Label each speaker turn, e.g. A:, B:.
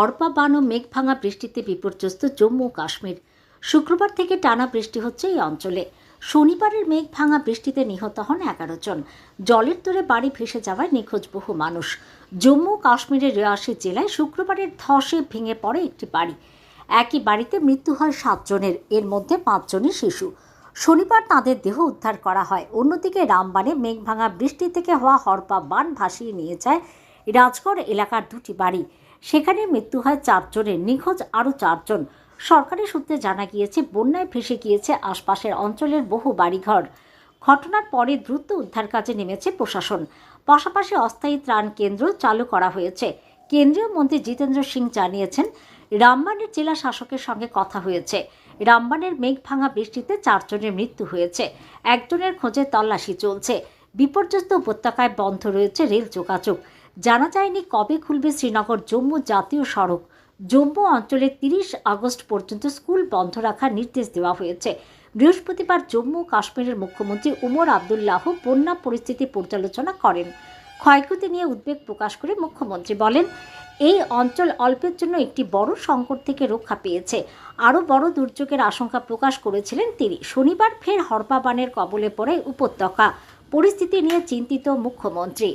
A: হরপা বান ও মেঘ ভাঙা বৃষ্টিতে বিপর্যস্ত জম্মু কাশ্মীর। শুক্রবার থেকে টানা বৃষ্টি হচ্ছে এই অঞ্চলে। শনিবারের মেঘ ভাঙা বৃষ্টিতে নিহত হন এগারো জন। জলের তোরে বাড়ি ভেসে যাওয়ায় নিখোঁজ বহু মানুষ। জম্মু কাশ্মীরের রেয়াসি জেলায় শুক্রবারের ধসে ভেঙে পড়ে একটি বাড়ি। একই বাড়িতে মৃত্যু হয় সাতজনের এর মধ্যে পাঁচজনই শিশু। শনিবার তাঁদের দেহ উদ্ধার করা হয়। অন্যদিকে রামবানে মেঘভাঙা বৃষ্টি থেকে হওয়া হরপা বান ভাসিয়ে নিয়ে যায় রাজগড় এলাকার দুটি বাড়ি। সেখানে মৃত্যু হয় চারজনের, নিখোঁজ আরও চারজন। সরকারি সূত্রে জানা গিয়েছে, বন্যায় ভেসে গিয়েছে আশপাশের অঞ্চলের বহু বাড়িঘর। ঘটনার পরে দ্রুত উদ্ধার কাজে নেমেছে প্রশাসন। পাশাপাশি অস্থায়ী ত্রাণ কেন্দ্র চালু করা হয়েছে। কেন্দ্রীয় মন্ত্রী জিতেন্দ্র সিং জানিয়েছেন, রামবানের জেলা শাসকের সঙ্গে কথা হয়েছে। রামবানের মেঘ ভাঙা বৃষ্টিতে চারজনের মৃত্যু হয়েছে। একজনের খোঁজে তল্লাশি চলছে। বিপর্যস্ত উপত্যকায় বন্ধ রয়েছে রেল যোগাযোগ। জানা যায়নি কবে খুলবে শ্রীনগর জম্মু জাতীয় সড়ক। জম্মু অঞ্চলে তিরিশ আগস্ট পর্যন্ত স্কুল বন্ধ রাখার নির্দেশ দেওয়া হয়েছে। বৃহস্পতিবার জম্মু কাশ্মীরের মুখ্যমন্ত্রী উমর আবদুল্লাহ বন্যা পরিস্থিতি পর্যালোচনা করেন। ক্ষয়ক্ষতি নিয়ে উদ্বেগ প্রকাশ করে মুখ্যমন্ত্রী বলেন, এই অঞ্চল অল্পের জন্য একটি বড় সংকট থেকে রক্ষা পেয়েছে। আরও বড় দুর্যোগের আশঙ্কা প্রকাশ করেছিলেন তিনি। শনিবার ফের হরপাবানের কবলে পড়ে উপত্যকা। পরিস্থিতি নিয়ে চিন্তিত মুখ্যমন্ত্রী।